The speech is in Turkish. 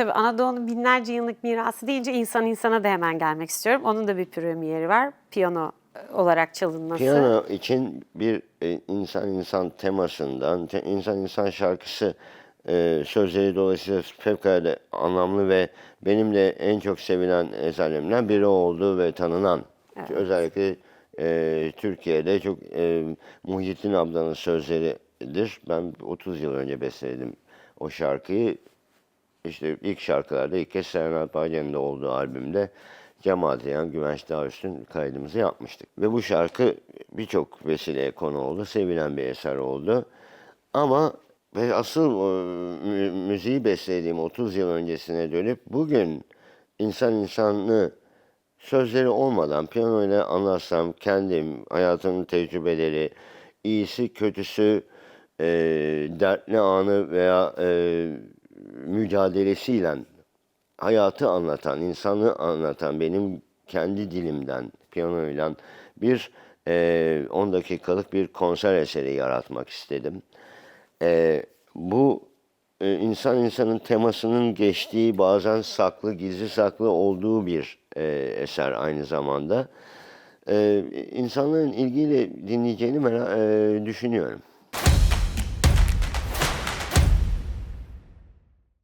tabii Anadolu'nun binlerce yıllık mirası deyince insan insana da hemen gelmek istiyorum. Onun da bir premieri var. Piyano e, olarak çalınması. Piyano için bir e, insan insan temasından, te- insan insan şarkısı e, sözleri dolayısıyla fevkalade anlamlı ve benim de en çok sevilen eserlerimden biri oldu ve tanınan. Özellikle e, Türkiye'de çok e, Muhyiddin Abda'nın sözleridir. Ben 30 yıl önce besteledim o şarkıyı. İşte ilk şarkılarda ilk kez Serenat Bağcan'ın da olduğu albümde Cemal Ziyan, Güvenç Dağüstün kaydımızı yapmıştık. Ve bu şarkı birçok vesileye konu oldu. Sevilen bir eser oldu. Ama ve asıl mü- müziği beslediğim 30 yıl öncesine dönüp bugün insan insanı sözleri olmadan piyanoyla anlatsam kendim, hayatımın tecrübeleri, iyisi kötüsü, e, dertli anı veya e, mücadelesiyle hayatı anlatan, insanı anlatan benim kendi dilimden piyanoyla bir e, 10 dakikalık bir konser eseri yaratmak istedim. E, bu e, insan insanın temasının geçtiği bazen saklı, gizli saklı olduğu bir e, eser aynı zamanda. E, insanların ilgiyle dinleyeceğini merak, e, düşünüyorum.